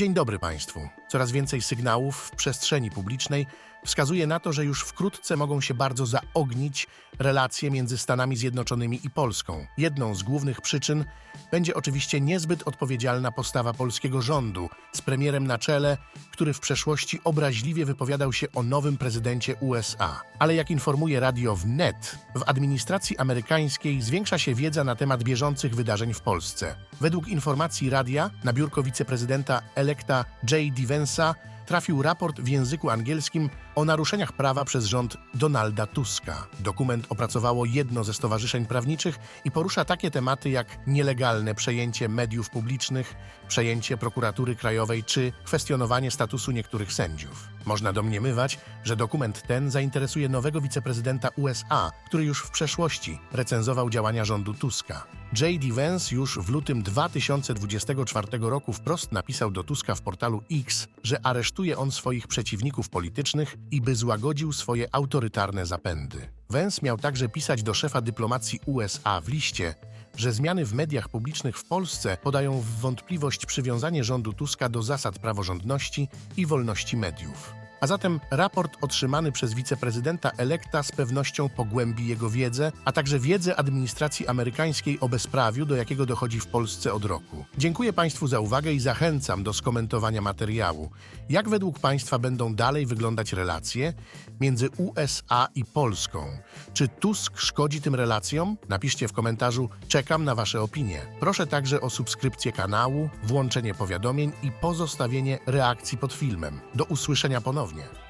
Dzień dobry Państwu. Coraz więcej sygnałów w przestrzeni publicznej wskazuje na to, że już wkrótce mogą się bardzo zaognić relacje między Stanami Zjednoczonymi i Polską. Jedną z głównych przyczyn będzie oczywiście niezbyt odpowiedzialna postawa polskiego rządu z premierem na czele, który w przeszłości obraźliwie wypowiadał się o nowym prezydencie USA. Ale jak informuje Radio Wnet, w administracji amerykańskiej zwiększa się wiedza na temat bieżących wydarzeń w Polsce. Według informacji radia na biurko wiceprezydenta elekta J.D. Vance'a trafił raport w języku angielskim o naruszeniach prawa przez rząd Donalda Tuska. Dokument opracowało jedno ze stowarzyszeń prawniczych i porusza takie tematy jak nielegalne przejęcie mediów publicznych, przejęcie prokuratury krajowej czy kwestionowanie statusu niektórych sędziów. Można domniemywać, że dokument ten zainteresuje nowego wiceprezydenta USA, który już w przeszłości recenzował działania rządu Tuska. J.D. Vance już w lutym 2024 roku wprost napisał do Tuska w portalu X, że aresztuje on swoich przeciwników politycznych i by złagodził swoje autorytarne zapędy. Vance miał także pisać do szefa dyplomacji USA w liście, że zmiany w mediach publicznych w Polsce podają w wątpliwość przywiązanie rządu Tuska do zasad praworządności i wolności mediów. A zatem raport otrzymany przez wiceprezydenta elekta z pewnością pogłębi jego wiedzę, a także wiedzę administracji amerykańskiej o bezprawiu, do jakiego dochodzi w Polsce od roku. Dziękuję Państwu za uwagę i zachęcam do skomentowania materiału. Jak według Państwa będą dalej wyglądać relacje między USA i Polską? Czy Tusk szkodzi tym relacjom? Napiszcie w komentarzu. Czekam na Wasze opinie. Proszę także o subskrypcję kanału, włączenie powiadomień i pozostawienie reakcji pod filmem. Do usłyszenia ponownie.